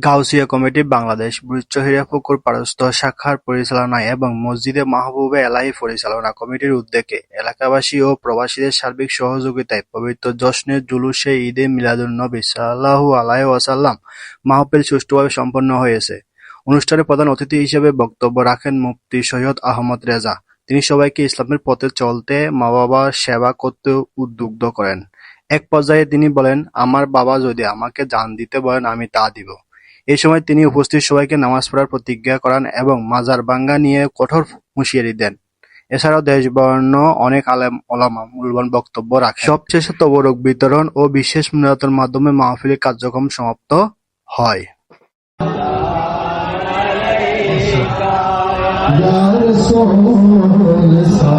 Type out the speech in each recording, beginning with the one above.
Gausia committee Bangladesh বুচ্চহিরা পুকুর পারস্থ শাখার পরিচালনায় এবং মসজিদে মাহবুবে এলাহি পরিচালনা কমিটির উদ্যোগে এলাকাবাসী ও প্রবাসীদের সার্বিক সহযোগিতায় পবিত্র জশ্নে জুলুসে ঈদে মিলাদুন নবী সাল্লাহু আলাইহি ওয়াসাল্লাম মাহফিল সুষ্ঠুভাবে সম্পন্ন হয়েছে। অনুষ্ঠানে প্রধান অতিথি হিসেবে বক্তব্য রাখেন মুফতি সৈয়দ আহমদ রেজা। তিনি সবাইকে ইসলামের পথে চলতে মা বাবার সেবা করতে উদ্বুদ্ধ করেন। এক পর্যায়ে তিনি বলেন, আমার বাবা যদি আমাকে জান দিতে বলেন, আমি তা দিব। এই সময় তিনি উপস্থিত সবাইকে নামাজ পড়ার প্রতিজ্ঞা করান এবং মাজার ভাঙ্গা নিয়ে কঠোর হুঁশিয়ারি দেন। এছাড়াও দেশবর্ণ অনেক আলেম, ওলামা মূল্যবান বক্তব্য রাখেন। সবশেষে তবরক বিতরণ ও বিশেষ মিলাতের মাধ্যমে মাহফিলের কার্যক্রম সমাপ্ত হয়।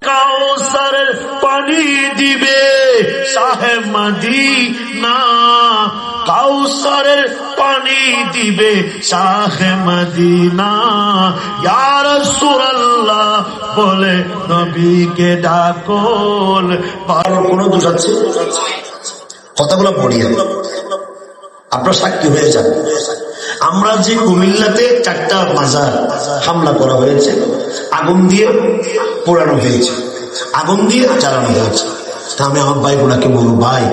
কাউসারের পানি দিবে মদিনা কাউসারের পানি দিবে শাহে মদিনা ইয়া রাসূলুল্লাহ, বলে নবীকে ডাকল। আর কোনো দোষ কথাগুলো পড়িয়ে আপনার সাক্ষী হয়ে যান। আমরা যে কুমিল্লাতে চারটা মাজার হামলা করা হয়েছে, আগুন দিয়ে পোড়ানো হয়েছে, আগুন দিয়ে চালানো হয়েছে। তা আমি আমার ভাইগুলাকে বলব, ভাই,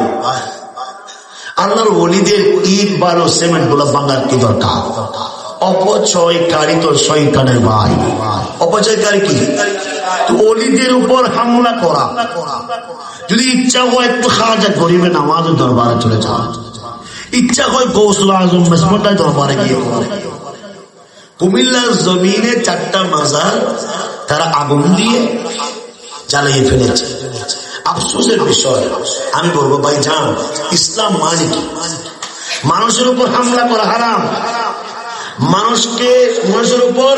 আল্লাহর ওলিদের ইট, বালো, সিমেন্টগুলো ভাঙার কি দরকার? অপচয়কারী তো শয়তানের ভাই। অপচয়কারী কি? অলিদের উপর হামলা করা। যদি ইচ্ছা হয় একটু খাজা গরিবের নামাজও দরবারে চলে যাওয়া। ইচ্ছা হয় গৌসুল আজম মেসমটাই দরবারে গিয়ে কুমিল্লার জমিনে চারটা মাজার তারা আগুন দিয়ে জ্বালিয়ে ফেলেছে। আফসোসের বিষয়, আমি বলব, ভাই যান ইসলাম মানে কি? মানুষের উপর হামলা করা হারাম। মানুষকে, মানুষের উপর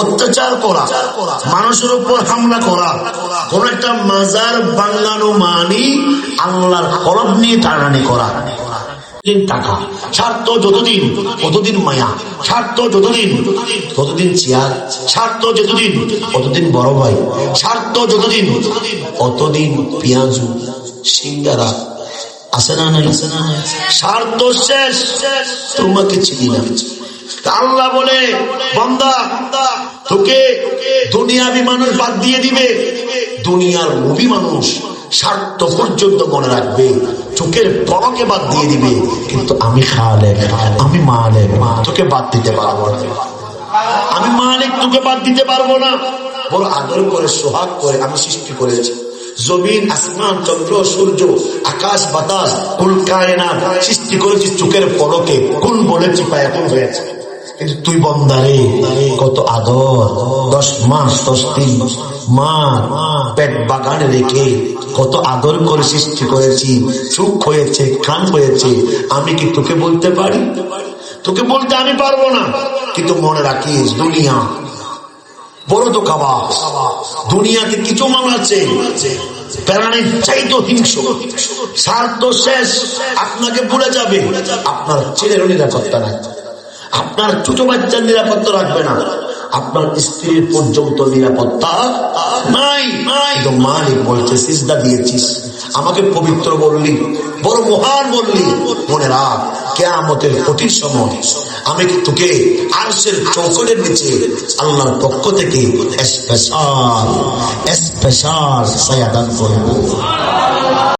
অত্যাচার করা, মানুষের উপর হামলা করা, কোন একটা মাজার বাংলানো মানি আল্লাহর হরফ নিয়ে টানানি করা। টাকা স্বার্থ যতদিন মায়া যতদিন চেয়ার যতদিন বড় ভাই যতদিন সিঙ্গারা, আছে না নাই? স্বার্থ শেষ, তোমাকে চিনি না। আল্লাহ বলে, বন্দা, তোকে দুনিয়াবি মানুষ বাদ দিয়ে দিবে, দুনিয়ার মুভি মানুষ স্বার্থ পর্যন্ত মনে রাখবে। চোখের পরকে বাদ দিয়ে দিবে। কিন্তু আমি খালে আমি মালে তোকে বাদ দিতে পারব না। আমি মালিক, তোকে বাদ দিতে পারব না। বড় আদর করে, সোহাগ করে আমি সৃষ্টি করেছি। জমিন, আসমান, চন্দ্র, সূর্য, আকাশ, বাতাস, কুল কায়না সৃষ্টি করেছি চোখের পলকে। কোন বলে চিপা এখন হয়েছে। তুই বন্দারে, কত আদর, দশ মাস, দশ দিন, মা, পেট বাগানে রেখে কত আদর করে সৃষ্টি করেছি চোখ হয়েছে কান হয়েছে। আমি কি তোকে বলতে পারি? তোকে বলতে আমি পারব না। কিন্তু মনে রাখিস, দুনিয়া বড় তো কাবা দুনিয়াতে কিছু মানুষ আছে। প্রাণীর হিংস শেষ। আপনাকে ভুলে যাবে। আপনার ছেলের নিরাপত্তা নাই। আপনার ছোট বাচ্চার নিরাপত্তা রাখবে না। আপনার স্ত্রীর পর্যন্ত নিরাপত্তা নাই। নাই তো মালিক বলছে, সিজদা দিয়েছিস। আমাকে পবিত্র বললি, বড় মহান বললি। মনে রাখ, কেয়ামতের কঠিন সময় আমি তোকে আরশের চৌকটের নিচে আল্লাহর পক্ষ থেকে স্পেশাল স্পেশাল সায়াদান করব।